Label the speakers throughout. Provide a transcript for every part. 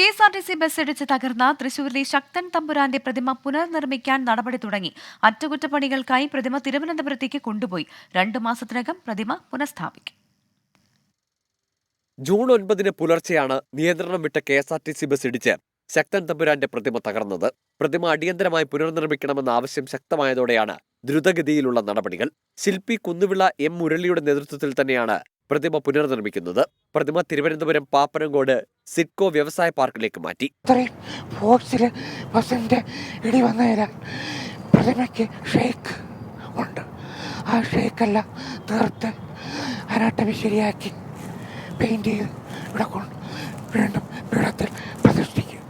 Speaker 1: K S R T C bus ഇടിച്ച് തകർന്ന തൃശൂരിലെ ശക്തൻ തമ്പുരാന്റെ പ്രതിമ പുനർനിർമ്മിക്കാൻ നടപടി തുടങ്ങി. അറ്റകുറ്റപ്പണികൾക്കായി പ്രതിമ തിരുവനന്തപുരത്തേക്ക് കൊണ്ടുപോയി. രണ്ടു മാസത്തിനകം പ്രതിമ പുനഃസ്ഥാപിക്കും.
Speaker 2: ജൂൺ ഒൻപതിന് പുലർച്ചെയാണ് നിയന്ത്രണം വിട്ട K S R T C bus ഇടിച്ച് ശക്തൻ തമ്പുരാന്റെ പ്രതിമ തകർന്നത്. പ്രതിമ അടിയന്തരമായി പുനർനിർമ്മിക്കണമെന്ന ആവശ്യം ശക്തമായതോടെയാണ് ദ്രുതഗതിയിലുള്ള നടപടികൾ. ശില്പി കുന്നുവിള എം മുരളിയുടെ നേതൃത്വത്തിൽ തന്നെയാണ് പ്രതിമ പുനർനിർമ്മിക്കുന്നത്. പ്രതിമ തിരുവനന്തപുരം പാപ്പനംകോട് സിഡ്കോ വ്യവസായ പാർക്കിലേക്ക് മാറ്റി.
Speaker 3: ഇത്രയും ബസ്സിന്റെ ഇടി വന്നതിനാൽ പ്രതിമയ്ക്ക് ഷേക്ക് ഉണ്ട്. ആ ഷേക്കെല്ലാം തീർത്ത് അനാട്ടമി ശരിയാക്കി പെയിന്റ് ചെയ്ത് ഇവിടെ കൊണ്ട് വീണ്ടും പീഠത്തിൽ പ്രതിഷ്ഠിക്കും.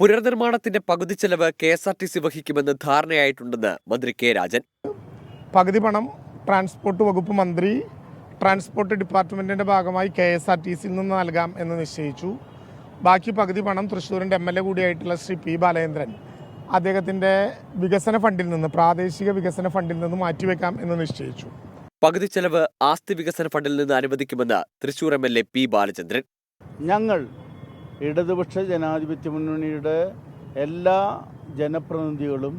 Speaker 2: പുനർനിർമ്മാണത്തിന്റെ പകുതി ചെലവ് K S R T C വഹിക്കുമെന്ന് ധാരണയായിട്ടുണ്ടെന്ന് മന്ത്രി കെ രാജൻ.
Speaker 4: പകുതി പണം ട്രാൻസ്പോർട്ട് വകുപ്പ് മന്ത്രി ട്രാൻസ്പോർട്ട് ഡിപ്പാർട്ട്മെന്റിന്റെ ഭാഗമായി കെ എസ് ആർ ടി സിയിൽ നിന്ന് നൽകാം എന്ന് നിശ്ചയിച്ചു. ബാക്കി പകുതി പണം തൃശ്ശൂരിന്റെ എം എൽ എ കൂടിയായിട്ടുള്ള ശ്രീ പി ബാലേന്ദ്രൻ അദ്ദേഹത്തിന്റെ വികസന ഫണ്ടിൽ നിന്ന് പ്രാദേശിക വികസന ഫണ്ടിൽ നിന്ന് മാറ്റിവെക്കാം എന്ന് നിശ്ചയിച്ചു.
Speaker 2: പകുതി ചെലവ് ആസ്തി വികസന ഫണ്ടിൽ നിന്ന് അനുവദിക്കുമെന്ന് Thrissur M L A P Balachandran.
Speaker 5: ഞങ്ങൾ ഇടതുപക്ഷ ജനാധിപത്യ മുന്നണിയുടെ എല്ലാ ജനപ്രതിനിധികളും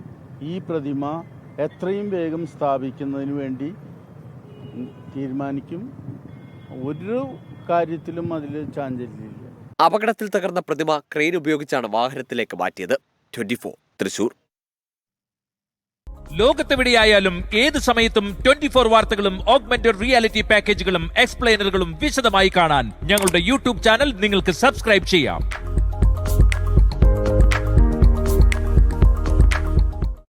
Speaker 5: ഈ പ്രതിമ എത്രയും വേഗം സ്ഥാപിക്കുന്നതിന് വേണ്ടി തീരുമാനിക്കും. ഒരു കാര്യത്തിലും അതിൽ ചാഞ്ചല്യമില്ല.
Speaker 2: അപകടത്തിൽ തകർന്ന പ്രതിമ ക്രെയിൻ ഉപയോഗിച്ചാണ് വാഹനത്തിലേക്ക് മാറ്റിയത്. ട്വന്റി തൃശൂർ.
Speaker 6: ലോകത്തെവിടെയായാലും ഏത് സമയത്തും ട്വന്റി ഫോർ വാർത്തകളും ഓഗ്മെന്റഡ് റിയാലിറ്റി പാക്കേജുകളും എക്സ്പ്ലെയിനറുകളും വിശദമായി കാണാൻ ഞങ്ങളുടെ യൂട്യൂബ് ചാനൽ നിങ്ങൾക്ക് സബ്സ്ക്രൈബ് ചെയ്യാം.